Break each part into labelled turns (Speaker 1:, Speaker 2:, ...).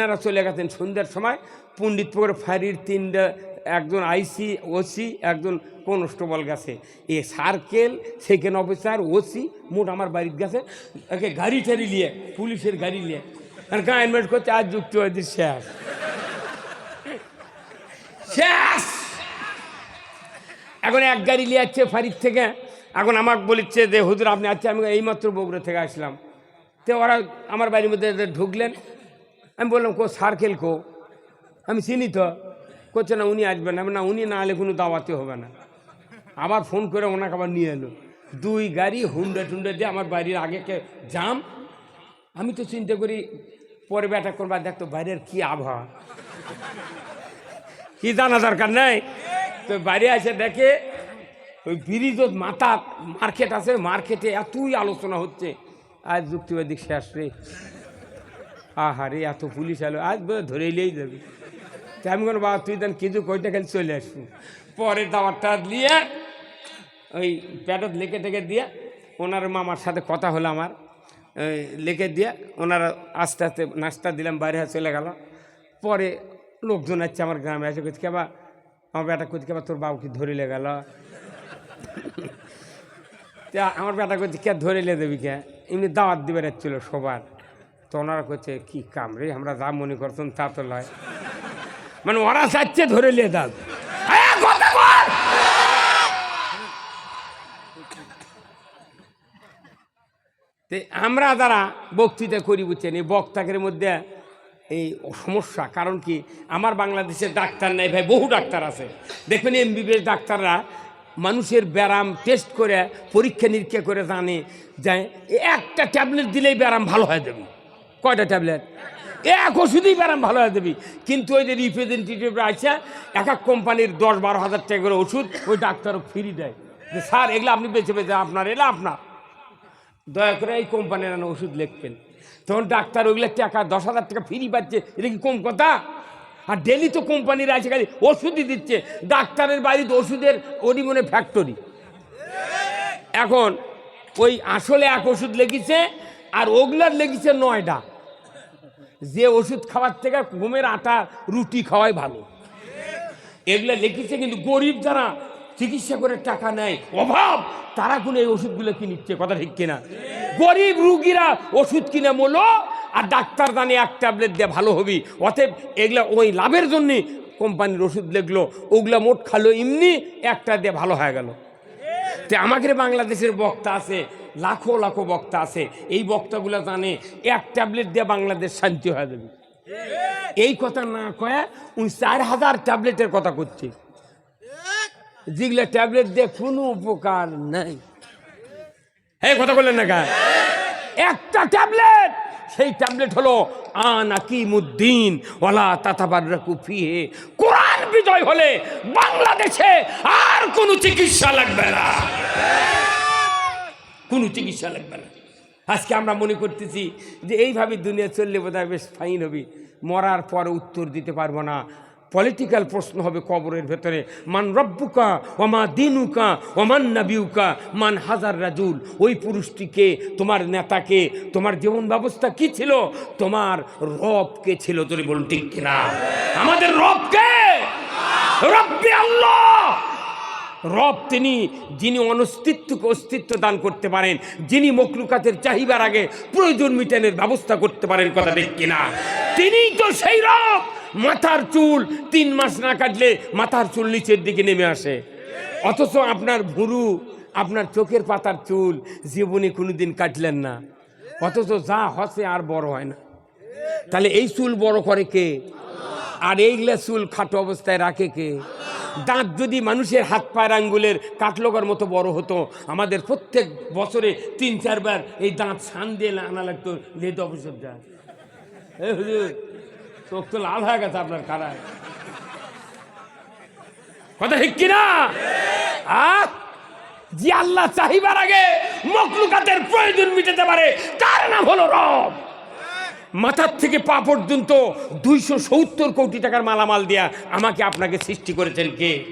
Speaker 1: তারা চলে গেছেন সন্ধ্যার সময়। পণ্ডিতপুর ফাঁড়ির তিনটা, একজন আইসি, ওসি, একজন কনস্টেবল গেছে। এ সার্কেল সেকেন্ড অফিসার, ওসি, মোট আমার বাড়ির গেছে। একে গাড়ি টাড়ি নিয়ে, পুলিশের গাড়ি নিয়ে। আর গাইনমেন্ট করছে, আজ যুক্তিবাদী শেষ। শেষ! এখন এক গাড়ি নিয়ে যাচ্ছে ফাঁড়ির থেকে। এখন আমাকে বলিচ্ছে যে, হুজুর, আপনি আচ্ছা আমি এইমাত্র বগুড়া থেকে আসলাম। তো ওরা আমার বাড়ির মধ্যে ঢুকলেন। আমি বললাম, কো সার্কেল কো। আমি চিনি তো। করছে না, উনি আসবেন আমি না, উনি না এলে কোনো দাওয়াতে হবে না। আবার ফোন করে ওনাকে আবার নিয়ে এলো। দুই গাড়ি হুন্ডা টুন্ডা দিয়ে আমার বাড়ির আগেকে জাম। আমি তো চিন্তা করি, পরে ব্যাটা করবা দেখতো বাইরের কি আবহাওয়া। কি জানা দরকার নেই। তো বাইরে আসে দেখে, ওই ব্রিজত মাথা মার্কেট আছে, মার্কেটে এতই আলোচনা হচ্ছে। আজ যুক্তিবাদী শেষ রে। আহারে, এত পুলিশ এলো। আজ ধরে এলেই যাবে। তা আমি কোনো বাবা, তুই দেন কিছু কইটা খালি চলে আসব। পরে দাওয়ারটা দিয়ে, ওই প্যাডত লেখে টেকে দিয়ে, ওনার মামার সাথে কথা হলো আমার। লিখে দিয়ে, ওনারা আস্তে আস্তে নাস্তা দিলাম, বাইরে চলে গেল। পরে লোকজন আসছে আমার গ্রামে, এসে করছে কেবা আমার বেটা করছে কেবা তোর বাবুকে ধরে ধরিলে গেল? আমার বেটা করছে কে ধরিলে দেবি কে? এমনি দাওয়াত দিবে যাচ্ছিল সবার। তো ওনারা করছে কি কাম রে, আমরা যা মনে করতাম তা তো লয়। মানে ওরা চাচ্ছে ধরে বল! তে আমরা যারা বক্তৃতা করি, বুঝছেন, এই বক্তাকের মধ্যে এই সমস্যা, কারণ কি, আমার বাংলাদেশের ডাক্তার নাই, ভাই, বহু ডাক্তার আছে। দেখবেন এমবিবিএস ডাক্তাররা মানুষের ব্যায়াম টেস্ট করে পরীক্ষা নিরীক্ষা করে জানে যায় একটা ট্যাবলেট দিলেই ব্যায়াম ভালো হয়ে যাবে। কয়টা ট্যাবলেট? এক ওষুধেই ব্যায়াম ভালো হয়ে দেবি কিন্তু ওই যে রিপ্রেজেন্টেটিভরা আছে, এক এক কোম্পানির দশ বারো হাজার টাকা করে ওষুধ, ওই ডাক্তারও ফ্রি দেয়। যে, স্যার, এগুলো আপনি বেছে বেছে আপনার এলা আপনার। দয়া করে এই কোম্পানির ওষুধ লিখবেন। তখন ডাক্তার ওগুলো টাকা, দশ হাজার টাকা ফ্রি পাচ্ছে। এটা কি কম কথা? আর ডেলি তো কোম্পানির আছে, খালি ওষুধই দিচ্ছে। ডাক্তারের বাড়িতে ওষুধের ওরই মনে ফ্যাক্টরি এখন ওই আসলে এক ওষুধ লেগেছে, আর ওগুলার লেগেছে নয়টা। যে ওষুধ খাওয়ার থেকে ঘুমের আটা, রুটি খাওয়াই ভালো। এগুলো লিখেছে কিন্তু গরিব যারা চিকিৎসা করে টাকা নেয়, অভাব, তারা কোনো এই ওষুধগুলো কিনিচ্ছে কথা ঠিক কিনা? গরিব রুগীরা ওষুধ কিনে মোলো আর ডাক্তার জানে এক ট্যাবলেট দিয়ে ভালো হবি। অতএব এগুলা ওই লাভের জন্যে কোম্পানির ওষুধ লিখলো, ওগুলা মোট খালো, এমনি একটা দিয়ে ভালো হয়ে গেল। তো আমাদের বাংলাদেশের বক্তা আছে লাখো লাখো বক্তা আছে। এই বক্তাগুলো জানে এক ট্যাবলেট দিয়ে বাংলাদেশ শান্তি হয়ে যাবে। এই কথা না কয়ে উনি চার হাজার ট্যাবলেটের কথা করছে। যেগুলো ট্যাবলেট দিয়ে কোনো উপকার নাই। হ্যাঁ কথা বললেন না কেন? একটা ট্যাবলেট! সেই ট্যাবলেট হলো আনাকিমুদ্দিন ওলা তাতাবার কুফিয়ে কোরআন বিজয় হলে বাংলাদেশে আর কোনো চিকিৎসা লাগবে না। কোনো চিকিৎসা লাগবে না। আজকে আমরা মনে করতেছি যে এইভাবে দুনিয়া চললে বোধহয় বেশ ফাইন হবে। মরার পর উত্তর দিতে পারব না। পলিটিক্যাল প্রশ্ন হবে কবরের ভেতরে। মান রব্বুকা ওমা দিনুকা ওমান নাবিউকা, মান হাজার রাজুল। ওই পুরুষটিকে, তোমার নেতাকে, তোমার জীবন ব্যবস্থা কি ছিল? তোমার রব কে ছিল তোর বলুন ঠিক কিনা? আমাদের রব কে? রব্বি আল্লাহ! রব তিনি, যিনি অনস্তিত্বকে অস্তিত্ব দান করতে পারেন, যিনি মকলুকাতের চাহিবার আগে প্রয়োজন মিটানের ব্যবস্থা করতে পারেন, কথা ঠিক কিনা? তিনি তো সেই রব! মাথার চুল তিন মাস না কাটলে মাথার চুল নিচের দিকে নেমে আসে। অথচ আপনার ভুরু, আপনার চোখের পাতার চুল জীবনে কোনোদিন কাটলেন না। অথচ যা হসে আর বড় হয় না। তাহলে এই চুল বড় করে কে? আর এইগুলা চুল খাটো অবস্থায় রাখে কে? দাঁত যদি মানুষের হাত পায়ের আঙ্গুলের কাটলোকার মতো বড় হতো, আমাদের প্রত্যেক বছরে তিন, চারবার এই দাঁত সান দিয়ে আনা লাগতো যায় এই হুজুর, চোখ তো লাল হয়ে গেছে আপনার কারায় কথা ঠিক কিনা? আহ? যে আল্লাহ চাহিবার আগে মকলুকাতের প্রয়োজন মিটাতে পারে, তার নাম হলো রব। মাথার থেকে পা পর্যন্ত দুইশো সত্তর কোটি টাকার মালামাল দিয়া আমাকে আপনাকে সৃষ্টি করেছেন কে?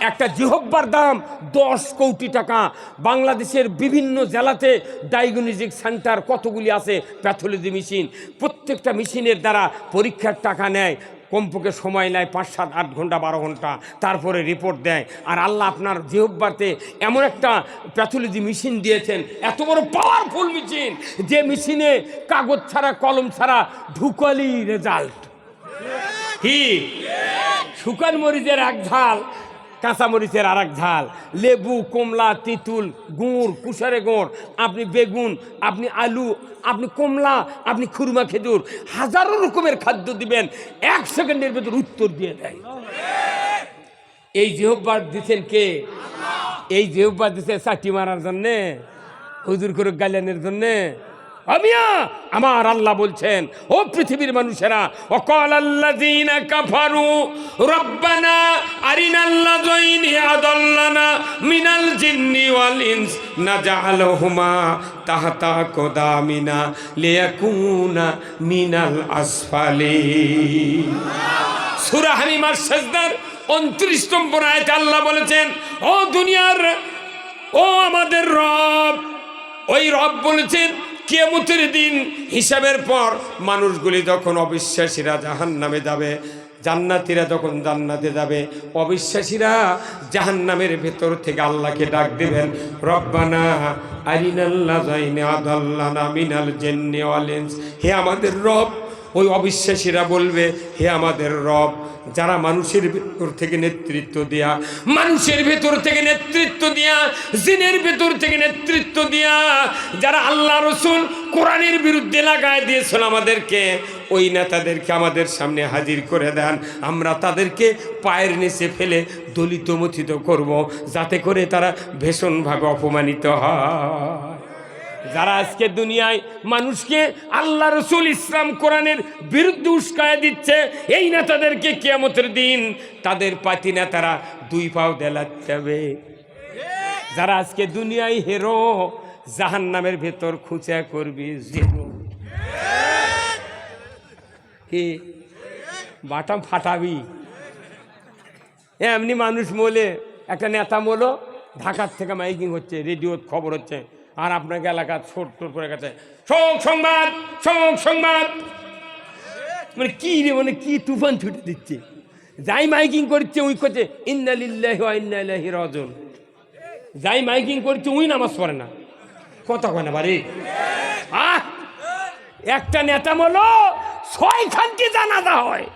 Speaker 1: একটা জিহব্বার দাম দশ কোটি টাকা। বাংলাদেশের বিভিন্ন জেলাতে ডায়াগনস্টিক সেন্টার কতগুলি আছে? প্যাথোলজি মেশিন প্রত্যেকটা মেশিনের দ্বারা পরীক্ষার টাকা নেয়। কমপক্ষে সময় নেয় পাঁচ, সাত, আট ঘণ্টা, বারো ঘণ্টা। তারপরে রিপোর্ট দেয়। আর আল্লাহ আপনার জিহব্বাতে এমন একটা প্যাথোলজি মেশিন দিয়েছেন। এত বড় পাওয়ারফুল মেশিন যে মেশিনে কাগজ ছাড়া, কলম ছাড়া ঢুকালি রেজাল্ট কি? শুকান মরিচের এক ঝাল। কাঁচা মরিচের আর এক ঝাল। লেবু, কমলা, তেঁতুল, গুড় কুসারে গুড়। আপনি বেগুন, আপনি আলু, আপনি কমলা, আপনি খুরমা খেজুর। হাজারো রকমের খাদ্য দিবেন। এক সেকেন্ডের ভেতর উত্তর দিয়ে দেয়। এই জেহব্বার দিচ্ছেন কে? এই জেহব্বার দিচ্ছে চাটি মারার জন্যে, হুজুর করে গালিয়ানের জন্যে। আমিয়া আমার আল্লাহ বলছেন, ও পৃথিবীর মানুষেরা অকল আল্লাযীনা কাফারু, রব্বানা আরিনাল্লাযাইনি আদাল্লানা মিনাল জিন্নি ওয়াল ইনস নাজআলহুমা তাহতা কোদামিনা লিয়াকুনা মিনাল আসফালি সূরা হামিমার সাজদার 29 নম্বর আয়াতে আল্লাহ বলেছেন ও দুনিয়ার ও আমাদের রব। ওই রব বলেছেন কেমতের দিন হিসাবের পর মানুষগুলি যখন অবিশ্বাসীরা জাহান নামে যাবে জান্নাতিরা যখন জান্নাতে যাবে, অবিশ্বাসীরা জাহান্নামের ভেতর থেকে আল্লাহকে ডাক দেবেন, রব্বানা ওয়ালেন্স হে আমাদের রব, ওই অবিশ্বাসীরা বলবে, হে আমাদের রব, যারা মানুষের ভেতর থেকে নেতৃত্ব দেয়া, মানুষের ভেতর থেকে নেতৃত্ব দেয়া, জিনের ভেতর থেকে নেতৃত্ব দেয়া, যারা আল্লাহ রসুল কোরআনের বিরুদ্ধে লাগায় দিয়েছিল আমাদেরকে ওই নেতাদেরকে আমাদের সামনে হাজির করে দেন। আমরা তাদেরকে পায়ের নিচে ফেলে দলিত মথিত করব, যাতে করে তারা ভীষণভাবে অপমানিত হয়। যারা আজকে দুনিয়ায় মানুষকে আল্লাহ রসুল ইসলাম কোরআনের বিরুদ্ধে উস্কায় দিচ্ছে, এই নেতাদেরকে কেয়ামতের দিন তাদের পাতি নেতারা দুই পাও দেলাতে হবে যারা আজকে দুনিয়ায় হেরো জাহান নামের ভেতর খুঁচা করবি জিরো কি বাটাম ফাটাবি। এমনি মানুষ মোলে, একটা নেতা মোলো, ঢাকার থেকে মাইকিং হচ্ছে, রেডিওর খবর হচ্ছে, আর আপনাকে এলাকার ছোট ছোট করে গেছে। শোক সংবাদ শোক সংবাদ। মানে কি রে মানে কি তুফান ছুটে দিচ্ছে? যাই মাইকিং করছে ওই করছে, ইন্না ইলাইহি রাজিউন। যাই মাইকিং করছে ওই নামাজ পড়ে না। কথা কয় না বাড়ি? আহ! একটা নেতা বলো ছয় খানটি জানাজা হয়।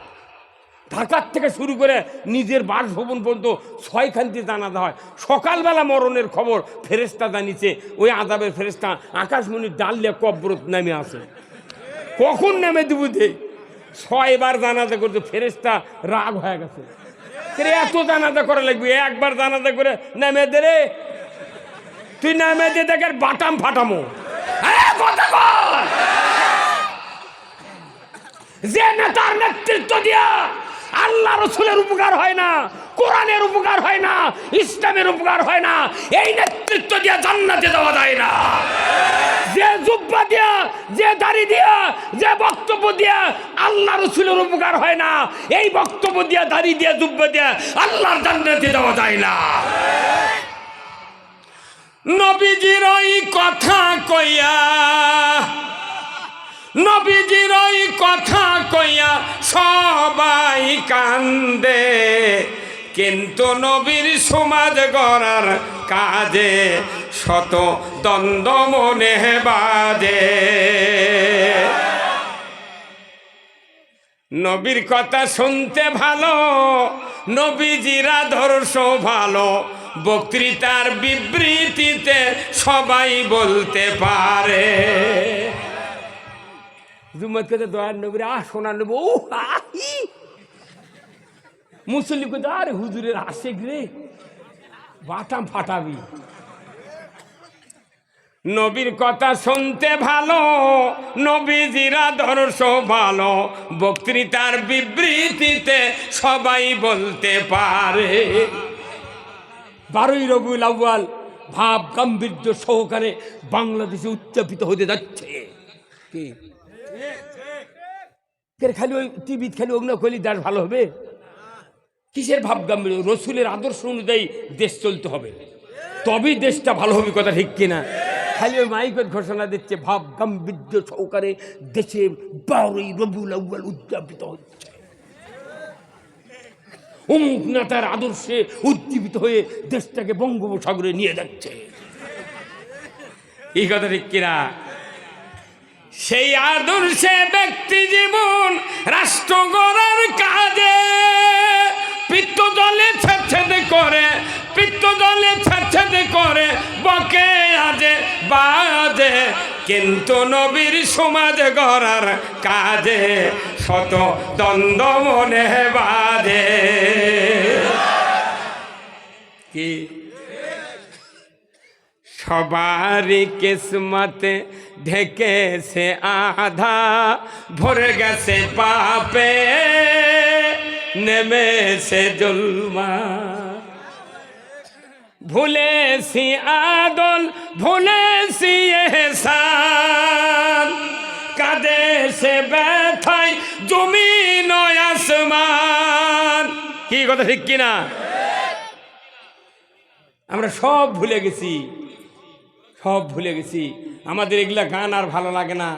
Speaker 1: ঢাকার থেকে শুরু করে নিজের বাসভবন পর্যন্ত ছয়খানটি জানাজা হয়। সকালবেলা মরণের খবর ফেরেস্তা জানিয়েছে, ওই আদাবের ফেরেস্তা আকাশমণির ডাললে কব্রত নেমে আসে। কখন নেমে দেবো দে ছয়বার জানাজা করছে ফেরেস্তা রাগ হয়ে গেছে। এত জানাজা করা লাগবে? একবার জানাজা করে নেমে দে রে। তুই নেমে দে দেখে বাটাম ফাটামো। কথা! যে নেতার নেতৃত্ব দিয়া আল্লাহ রসুলের উপকার হয় না, কোরআনের উপকার হয় না, ইসলামের উপকার হয় না, এই নেতৃত্ব দিয়া জান্নাতে দেওয়া যায় না। যে জুব্বা দিয়া, যে দাড়ি দিয়া, যে বক্তব্য দিয়া আল্লাহ রসুলের উপকার হয় না, এই বক্তব্য দিয়া, দাড়ি দিয়া, জুব্বা দিয়া আল্লাহর জান্নাতে দেওয়া যায় না। নবীজির কথা কইয়া নবীজির ওই কথা কইয়া সবাই কান্দে। কিন্তু নবীর সমাজ গড়ার কাজে শত দ্বন্দ্ব মনে বাজে। নবীর কথা শুনতে ভালো, নবীজির আদর্শ ভালো, বক্তৃতার বিবৃতিতে সবাই বলতে পারে। জুম্মত কে দয়ার নবীর, আহ, সোনার নবী ও আহি। মুসল্লি কে আরে হুজুরের আসে রে, বাটাম ফাটাবি। নবীর কথা শুনতে ভালো, নবীজির আদর্শ ভালো, বক্তৃতার বিবৃতিতে সবাই বলতে পারে। বারোই রবিউল আউ্য়াল ভাব গাম্ভীর্য সহকারে বাংলাদেশে উচ্চাপিত হতে যাচ্ছে। কে? খালি ওই টিভিত খালি অগ্ন কলি দাস ভালো হবে? কিসের ভাবগাম্ভীর্য রসুলের আদর্শ অনুযায়ী দেশ চলতে হবে। তবেই দেশটা ভালো হবে কথা ঠিক কিনা? খালি ওই মাইকের ঘোষণা দিচ্ছে, ভাব গাম্ভীর্য সহকারে দেশে বারোই রবুল আউ্বাল উদযাপিত হচ্ছে। অমুক নেতার আদর্শে উজ্জীবিত হয়ে দেশটাকে বঙ্গোপসাগরে নিয়ে যাচ্ছে। এই কথা ঠিক কিনা? সেই আদর্শে ব্যক্তি জীবন রাষ্ট্র গড়ার কাজে পিত্ত জলে ছেদ করে, পিত্ত জলে ছেদ করে, বকে আজে বাজে। কিন্তু নবীর সমাজ গড়ার কাজে শত দ্বন্দ্ব মনে বাজে কি সবারই কিসমতে ঢেকেছে আধা, ভরে গেছে পাপে, নেমেছে জুলমা। ভুলে ভুলেছি আদল ভুলেছি এহসান। কাদেশে ব্যথায় জমিন আসমান। কি কথা, ঠিক কিনা? আমরা সব ভুলে গেছি। সব ভুলে গেছি। আমাদের এগুলা গান আর ভালো লাগে না।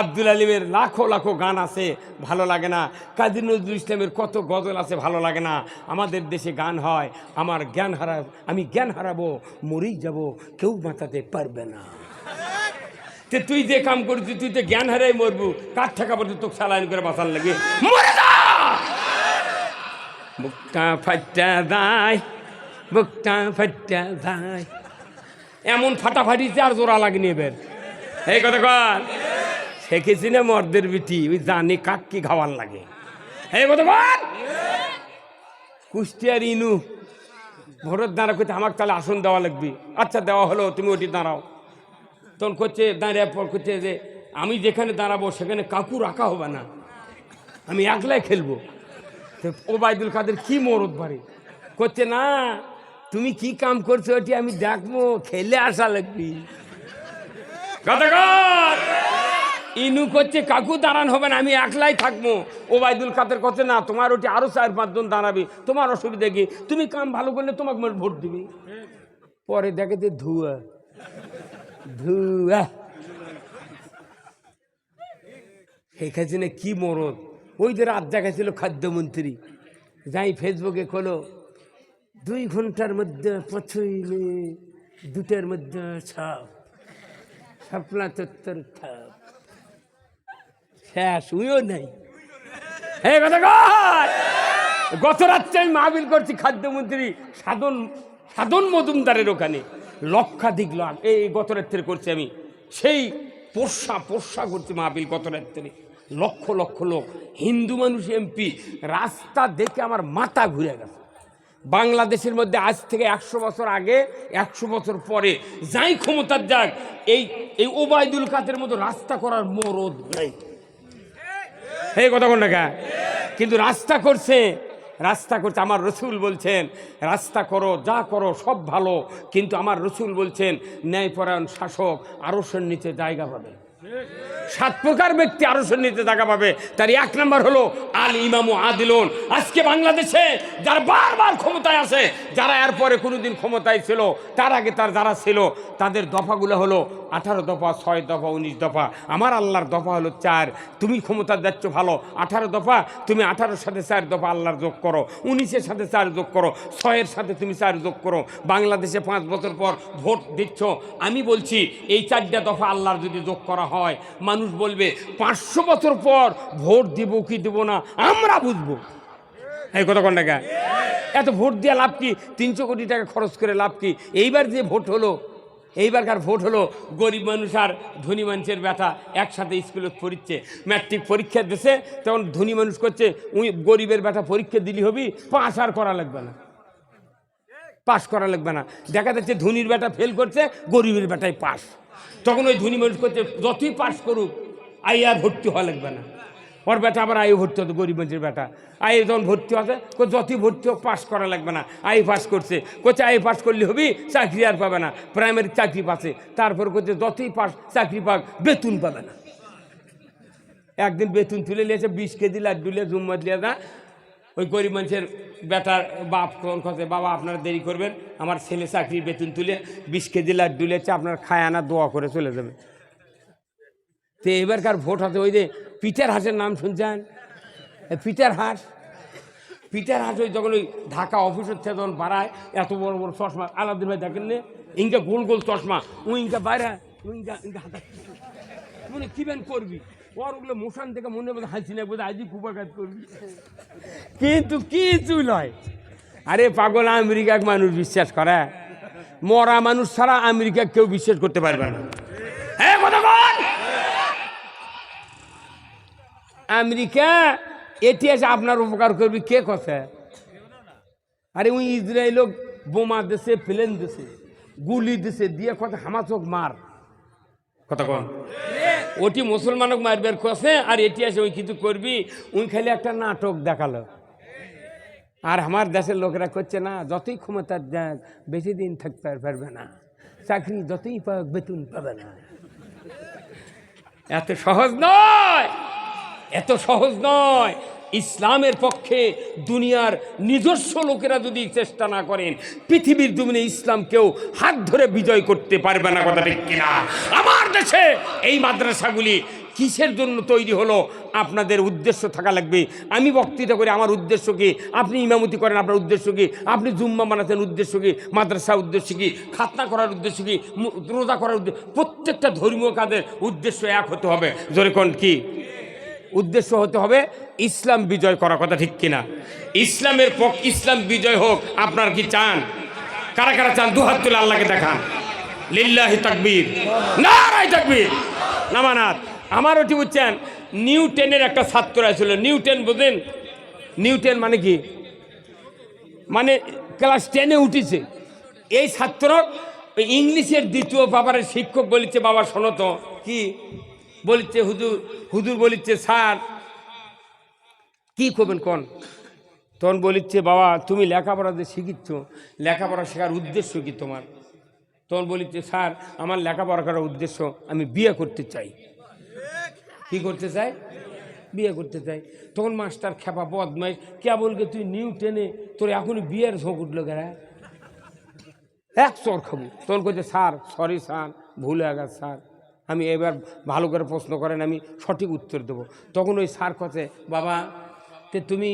Speaker 1: আব্দুল আলিমের লাখো লাখো গান আছে, ভালো লাগে না। কাজী নজরুল ইসলামের কত গজল আছে, ভালো লাগে না। আমাদের দেশে গান হয়, আমার জ্ঞান হারা, আমি জ্ঞান হারাবো, মরেই যাব, কেউ বাঁচাতে পারবে না। তে তুই যে কাম করছি তুই তো জ্ঞান হারাই মরবু। কার ঠেকা পড়তে তোকে সালাইন করে বাঁচার লাগে? বুকটা ফাটা দায় বুকটা ফাটা দায় এমন ফাটাফাটিতে আর জোড়া লাগনি এবার। এই কথা কর শিখেছি না মর্দের বিটি? ওই জানি কাক কি খাওয়ার লাগে। এই কথা কর কুষ্টিয়ার ইনু ভোরের দাঁড়া করতে আমাকে তাহলে আসন দেওয়া লাগবে। আচ্ছা দেওয়া হলো তুমি ওটি দাঁড়াও। তখন করছে দাঁড়িয়ে পর করছে যে আমি যেখানে দাঁড়াবো সেখানে কাকু রাখা হবে না। আমি একলাই খেলব। তো ওবায়দুল কাদের কি মরদ বাড়ি? করছে না তুমি কি কাম করছ ওটি আমি দেখব খেলে আসা লাগবি। ইনু করছে কাকু দাঁড়ান হবে না আমি একলাই থাকব। ওবায়দুল কাদের করছে না তোমার ওটি আরও চার পাঁচজন দাঁড়াবে তোমার অসুবিধা কি? তুমি কাম ভালো করলে তোমাকে মোট ভোট দিবি। পরে দেখে যে ধুয়া। ধুয়া। শেখ হাসিনা কি মরদ? ওই যে রাত দেখাছিল খাদ্যমন্ত্রী। যাই ফেসবুকে খোলো। দুই ঘণ্টার মধ্যে পছইলে দুটার মধ্যে ছাপ। সাপলা চত্বর ছাপ। শেষ, উইও নাই। হে কথা গত রাত্রে আমি মাহবিল করছি খাদ্যমন্ত্রী সাধন সাধন মজুমদারের ওখানে। লক্ষাধিক লাখ এই গত রাত্রে করছি আমি। সেই পোষা পোষা করছি মাহবিল গত রাত্রে। লক্ষ লক্ষ লোক। হিন্দু মানুষ, এমপি, রাস্তা দেখে আমার মাথা ঘুরে গেছে। বাংলাদেশের মধ্যে আজ থেকে একশো বছর আগে, একশো বছর পরে যাই ক্ষমতার যাক, এই এই ওবায়দুল কাদের মতো রাস্তা করার মরদ নাই। এই কথা কোন টাকা কিন্তু রাস্তা করছে রাস্তা করছে, আমার রসুল বলছেন, রাস্তা করো, যা করো, সব ভালো, কিন্তু আমার রসুল বলছেন, ন্যায়পরায়ণ শাসক আরসের নিচে জায়গা পাবে। সাত প্রকার ব্যক্তি আরসের নিচে জায়গা পাবে। তার এক নম্বর হলো আল ইমামু আদিলুন। আজকে বাংলাদেশে যারা বারবার ক্ষমতায় আছে, যারা এরপরে কোনোদিন ক্ষমতায় ছিল, তার আগে তার যারা ছিল, তাদের দফাগুলো হলো আঠারো দফা, ছয় দফা, উনিশ দফা। আমার আল্লাহর দফা হলো চার। তুমি ক্ষমতা যাচ্ছ ভালো, আঠারো দফা, তুমি আঠারোর সাথে চার দফা আল্লাহর যোগ করো। উনিশের সাথে চার যোগ করো, ছয়ের সাথে তুমি চার যোগ করো। বাংলাদেশে পাঁচ বছর পর ভোট দিচ্ছ। আমি বলছি, এই চারটা দফা আল্লাহর যদি যোগ করা হয় মানুষ বলবে, পাঁচশো বছর পর ভোট দিব কি দিব না? আমরা বুঝব। এই কথা কোন টাকা এত ভোট দিয়ে লাভ কি? তিনশো কোটি টাকা খরচ করে লাভ কি? এইবার যে ভোট হলো এইবারকার ভোট হলো? গরিব মানুষ আর ধনী মানুষের ব্যথা একসাথে স্কুলে পড়িচ্ছে। ম্যাট্রিক পরীক্ষা দিছে, তখন ধনী মানুষ করছে, উই, গরিবের ব্যথা পরীক্ষা দিলি হবি পাস আর করা লাগবে না। পাস করা লাগবে না। দেখা যাচ্ছে ধনীর বেটা ফেল করছে, গরিবের বেটাই পাস তখন ওই ধনী মানুষ করছে, যতই পাস করুক, আই আর ভর্তি হওয়া লাগবে না। ওর বেটা আবার আয়ু ভর্তি হতো, গরিব মানুষের বেটা। আই যখন ভর্তি হবে যতই ভর্তি হোক, পাস করা লাগবে না। আই পাস করছে। কোচে আই পাস করলে হবি, চাকরি আর পাবে না। প্রাইমারি চাকরি পাচ্ছে। তারপর করছে যতই পাস, চাকরি পাক, বেতন পাবে না। একদিন বেতন তুলে নিয়েছে, বিশ কেজি লাড্ডু লিয়ে জুম্মা দিয়ে না ওই গরিব মানুষের বেটার বাপ কোন কথা বাবা, আপনারা দেরি করবেন, আমার ছেলে চাকরির বেতন তুলে বিশ কেজি লাড্ডু লেছে আপনার খায় আনা দোয়া করে চলে যাবে। তো এবারকার ভোট হাতে ওই যে পিটার হাঁসের নাম শুনছেন? পিটার হাঁস? পিটার হাঁস ওই যখন ওই ঢাকা অফিসের থেকে যখন বাড়ায়, এত বড় বড় চশমা, আলাদিন ভাই দেখেন নে, ইনকা গোল গোল চশমা, ও বাইরে, ও ইনকা হাতা মনে কি করবি? ওর ওগুলো মোশান থেকে মনে বোধ হাসি না বোধ আজই কুপাঘাত করবি। কিন্তু কিছু নয়। আরে পাগল আমেরিকা মানুষ বিশ্বাস করে। মরা মানুষ ছাড়া আমেরিকা কেউ বিশ্বাস করতে পারবে না। আমেরিকা এটি এসে আপনার উপকার করবি কে কথা আরে ওই ইসরায়েল বোমা দেশে প্লেন দেশে গুলি দেশে দিয়ে কথা হামাচক মার। কথা কন। ওটি মুসলমানক মারবের করছে আর এটি আসে ওই কিছু করবি। উনি খালি একটা নাটক দেখাল। আর আমার দেশের লোকেরা করছে না, যতই ক্ষমতার যাক বেশি দিন থাকতে পারবে না। চাকরি যতই পাক, বেতন পাবে না। এত সহজ নয়! এত সহজ নয়! ইসলামের পক্ষে দুনিয়ার নিজস্ব লোকেরা যদি চেষ্টা না করেন, পৃথিবীর দুমিনে ইসলাম কেউ হাত ধরে বিজয় করতে পারবে না কথা ঠিক কিনা? আমার দেশে এই মাদ্রাসাগুলি কিসের জন্য তৈরি হলো? আপনাদের উদ্দেশ্য থাকা লাগবে। আমি বক্তৃতা করি, আমার উদ্দেশ্য কি? আপনি ইমামতি করেন, আপনার উদ্দেশ্য কি? আপনি জুম্মা বানাচ্ছেন উদ্দেশ্য কি? মাদ্রাসা উদ্দেশ্য কি? খাতনা করার উদ্দেশ্য কি? রোজা করার উদ্দেশ্য প্রত্যেকটা ধর্মীয় কাজের উদ্দেশ্য এক হতে হবে। জোরে কোন কি? উদ্দেশ্য হতে হবে ইসলাম বিজয় করা কথা ঠিক কিনা। ইসলামের পক ইসলাম বিজয় হোক, আপনার কি চান? কারা কারা চান? দুহাত তুলে আল্লাহকে দেখান। লিল্লাহি তাকবীর। নারাই তাকবীর। নামানাত আমার ওটি বুঝছেন নিউটেনের একটা ছাত্র ছিল নিউটেন বোঝেন? নিউটেন মানে কি? মানে ক্লাস টেনে উঠেছে। এই ছাত্র ইংলিশের দ্বিতীয় বাবার শিক্ষক বলেছে, বাবা শোনো তো। কি? বলিচ্ছে হুজুর হুজুর বলিচ্ছে, স্যার, কি করবেন কোন? তখন বলিচ্ছে, বাবা, তুমি লেখাপড়া যে শিখিচ্ছ, লেখাপড়া শেখার উদ্দেশ্য কি তোমার? তখন বলিচ্ছে, স্যার, আমার লেখাপড়া করার উদ্দেশ্য, আমি বিয়ে করতে চাই। কি করতে চাই? বিয়ে করতে চাই। তখন মাস্টার খেপা বদমাইশ, কে বলকে তুই নিউ টেনে, তোর এখনই বিয়ের ঝোঁক উঠল গেরা এক চর খাব। তখন কইছে, স্যার সরি স্যার, ভুল হয়ে গেছে, স্যার। আমি এবার ভালো করে প্রশ্ন করেন, আমি সঠিক উত্তর দেবো। তখন ওই স্যার কথা বাবা, তে তুমি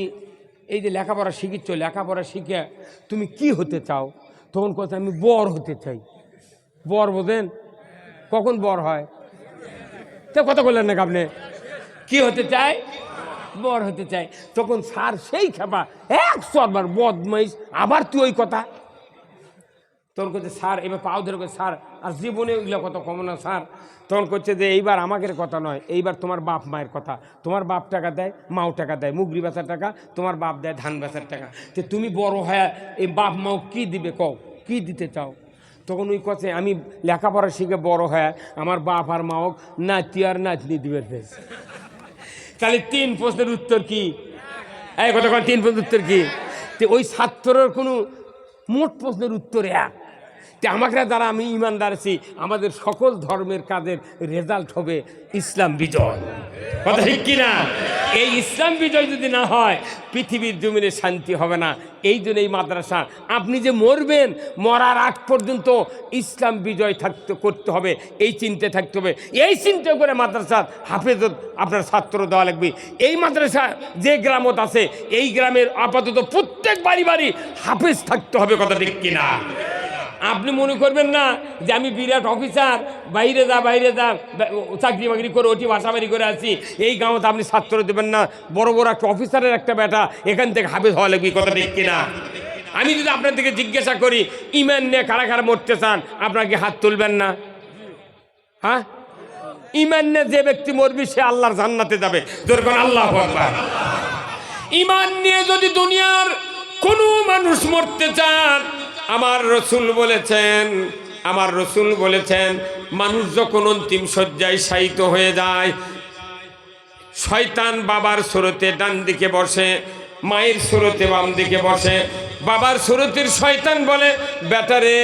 Speaker 1: এই যে লেখাপড়া শিখিচ্ছ, লেখাপড়া শিখে তুমি কি হতে চাও? তখন কথা আমি বর হতে চাই। বর বোঝেন কখন বর হয়? তো কথা বললেন না আপনি? কি হতে চায় বর হতে চায় তখন স্যার সেই খেপা এক সরবার বদমাইশ, আবার তুই ওই কথা তখন করছে স্যার, এবার পাও ধরে করছে স্যার, আর জীবনে ওইগুলো কত কম না, স্যার। তখন করছে যে, এইবার আমাদের কথা নয়, এইবার তোমার বাপ মায়ের কথা। তোমার বাপ টাকা দেয়, মাও টাকা দেয়, মুগরি বেচার টাকা, তোমার বাপ দেয় ধান বেচার টাকা। তো তুমি বড় হয়ে এই বাপ মাও কি দিবে কও? কি দিতে চাও? তখন ওই কথা আমি লেখাপড়া শিখে বড় হয়ে আমার বাপ আর মাও নাতি আর নাতনি দিবে তাহলে তিন প্রশ্নের উত্তর কি? এই কথা তিন প্রশ্নের উত্তর কি? তো ওই ছাত্রের কোনো মোট প্রশ্নের উত্তর এক। তে আমাকে দ্বারা আমি ইমানদার আছি, আমাদের সকল ধর্মের কাজের রেজাল্ট হবে ইসলাম বিজয়। কথা ঠিক কিনা? এই ইসলাম বিজয় যদি না হয়, পৃথিবীর জমিনে শান্তি হবে না। এই জন্য এই মাদ্রাসা, আপনি যে মরবেন, মরার আগ পর্যন্ত ইসলাম বিজয় থাকতে, করতে হবে, এই চিন্তা থাকতে হবে। এই চিন্তা করে মাদ্রাসা হাফেজত আপনার ছাত্র দেওয়া লাগবে। এই মাদ্রাসা যে গ্রামত আছে, এই গ্রামের আপাতত প্রত্যেক বাড়ি বাড়ি হাফেজ থাকতে হবে, কথা ঠিক কিনা? আপনি মনে করবেন না যে আমি বিরাট অফিসার, বাইরে যা বাইরে যা চাকরি বাকরি করে ওটি বাসাবাড়ি করে আছি এই গাঁৱত আপনি ছাত্র দেবেন না, বড় বড় একটা অফিসারের একটা বেটা এখান থেকে হাফেজ হওয়া লাগবে কথা ঠিক কিনা? আমি যদি আপনার থেকে জিজ্ঞাসা করি, ইমান নিয়ে কারা কারা মরতে চান আপনাকে হাত তুলবেন না? হ্যাঁ? ইমান নিয়ে যে ব্যক্তি মরবি, সে আল্লাহর জান্নাতে যাবে। যেরকম আল্লাহ ইমান নিয়ে যদি দুনিয়ার কোনো মানুষ মরতে চান আমার রসুল বলেছেন, আমার রসুল বলেছেন, মানুষ যখন অন্তিম শয্যায় শায়িত হয়ে যায়, শয়তান বাবার স্রোতে ডান দিকে বসে মায়ের সুরতে বাম দিকে বসে। বাবার সুরতির শয়তান বলে বেটারে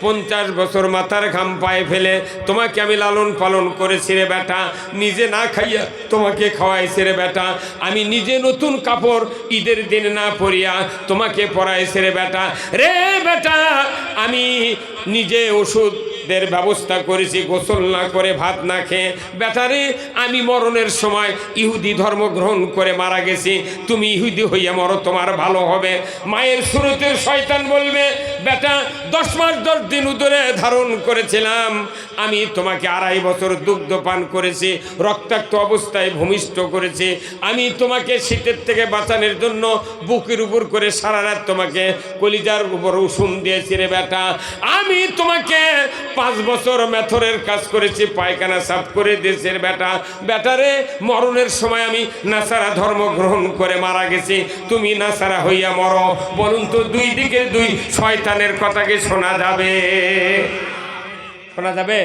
Speaker 1: পঞ্চাশ বছর মাথার ঘাম পায়ে ফেলে, তোমাকে আমি লালন পালন করেছি রে বেটা। নিজে না খাইয়া তোমাকে খাওয়াইছি রে বেটা। আমি নিজে নতুন কাপড় ঈদের দিন না পরিয়া তোমাকে পরাইছি রে বেটা। রে বেটা, আমি নিজে ওষুধ দের ব্যবস্থা করেছি, গোসল না করে ভাত না খেয়ে। বেটারে আমি মরণের সময় ইহুদি ধর্ম গ্রহণ করে মারা গেছি। তুমি ইহুদি হইয়া মরো, তোমার ভালো হবে। মায়ের শুরুতে শয়তান বলবে বেটা, দশ মাস দশ দিন উদরে ধারণ করেছিলাম। আমি তোমাকে আড়াই বছর দুগ্ধ পান করেছি, রক্তাক্ত অবস্থায় ভূমিষ্ঠ করেছি। আমি তোমাকে শীতের থেকে বাঁচানোর জন্য বুকের উপর করে সারা রাত তোমাকে কলিজার উপর উষুম দিয়েছি রে বেটা। আমি তোমাকে পাঁচ বছর মেথরের কাজ করেছি, পায়খানা সাফ করে দিয়েছি রে বেটা। বেটারে মরণের সময় আমি নাসারা ধর্ম গ্রহণ করে মারা গেছি। তুমি নাসারা হইয়া মরো। বলুন তো দুই দিকে দুই শয়তানের কথা কি শোনা যাবে? শোনা যাবে?